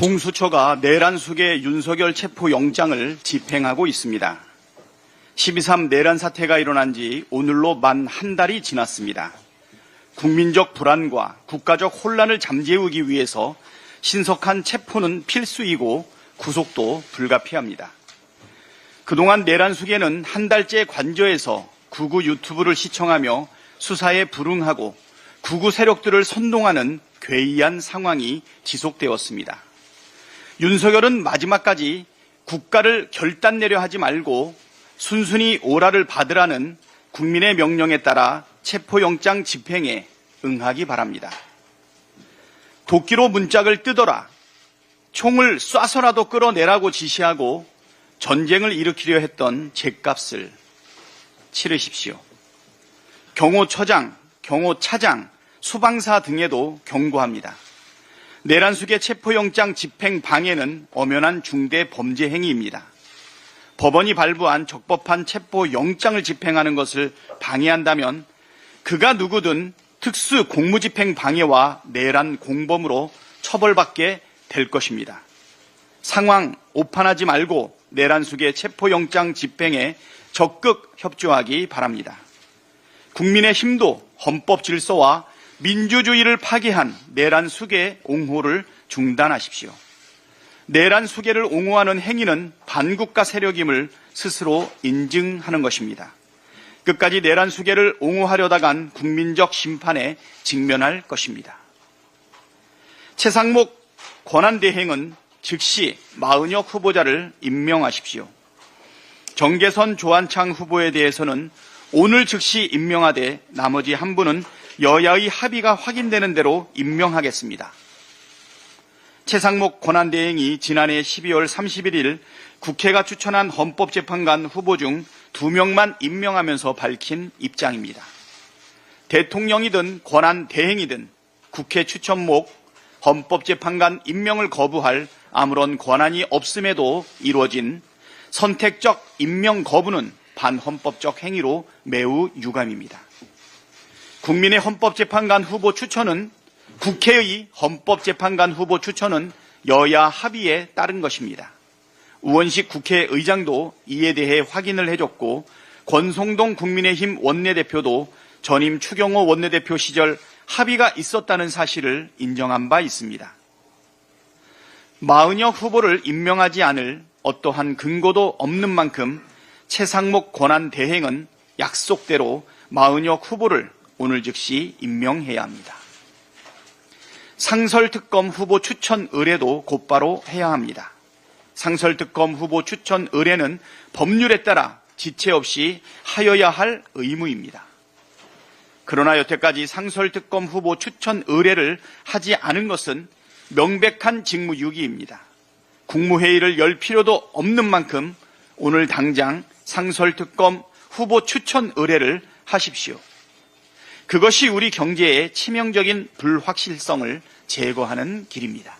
공수처가 내란숙의 윤석열 체포영장을 집행하고 있습니다. 12.3 내란 사태가 일어난 지 오늘로 만 한 달이 지났습니다. 국민적 불안과 국가적 혼란을 잠재우기 위해서 신속한 체포는 필수이고 구속도 불가피합니다. 그동안 내란숙에는 한 달째 관저에서 구구 유튜브를 시청하며 수사에 불응하고 구구 세력들을 선동하는 괴이한 상황이 지속되었습니다. 윤석열은 마지막까지 국가를 결단 내려 하지 말고 순순히 오라를 받으라는 국민의 명령에 따라 체포영장 집행에 응하기 바랍니다. 도끼로 문짝을 뜯어라. 총을 쏴서라도 끌어내라고 지시하고 전쟁을 일으키려 했던 죗값을 치르십시오. 경호처장, 경호차장, 수방사 등에도 경고합니다. 내란숙의 체포영장 집행 방해는 엄연한 중대 범죄 행위입니다. 법원이 발부한 적법한 체포영장을 집행하는 것을 방해한다면 그가 누구든 특수 공무집행 방해와 내란 공범으로 처벌받게 될 것입니다. 상황 오판하지 말고 내란숙의 체포영장 집행에 적극 협조하기 바랍니다. 국민의 힘도 헌법 질서와 민주주의를 파괴한 내란 수계 옹호를 중단하십시오. 내란 수계를 옹호하는 행위는 반국가 세력임을 스스로 인증하는 것입니다. 끝까지 내란 수계를 옹호하려다간 국민적 심판에 직면할 것입니다. 최상목 권한대행은 즉시 마은혁 후보자를 임명하십시오. 정계선 조한창 후보에 대해서는 오늘 즉시 임명하되 나머지 한 분은 여야의 합의가 확인되는 대로 임명하겠습니다. 최상목 권한대행이 지난해 12월 31일 국회가 추천한 헌법재판관 후보 중 두 명만 임명하면서 밝힌 입장입니다. 대통령이든 권한대행이든 국회 추천목 헌법재판관 임명을 거부할 아무런 권한이 없음에도 이루어진 선택적 임명 거부는 반헌법적 행위로 매우 유감입니다. 국민의 헌법재판관 후보 추천은 국회의 헌법재판관 후보 추천은 여야 합의에 따른 것입니다. 우원식 국회의장도 이에 대해 확인을 해줬고 권성동 국민의힘 원내대표도 전임 추경호 원내대표 시절 합의가 있었다는 사실을 인정한 바 있습니다. 마은혁 후보를 임명하지 않을 어떠한 근거도 없는 만큼 최상목 권한 대행은 약속대로 마은혁 후보를 오늘 즉시 임명해야 합니다. 상설특검 후보 추천 의뢰도 곧바로 해야 합니다. 상설특검 후보 추천 의뢰는 법률에 따라 지체 없이 하여야 할 의무입니다. 그러나 여태까지 상설특검 후보 추천 의뢰를 하지 않은 것은 명백한 직무유기입니다. 국무회의를 열 필요도 없는 만큼 오늘 당장 상설특검 후보 추천 의뢰를 하십시오. 그것이 우리 경제의 치명적인 불확실성을 제거하는 길입니다.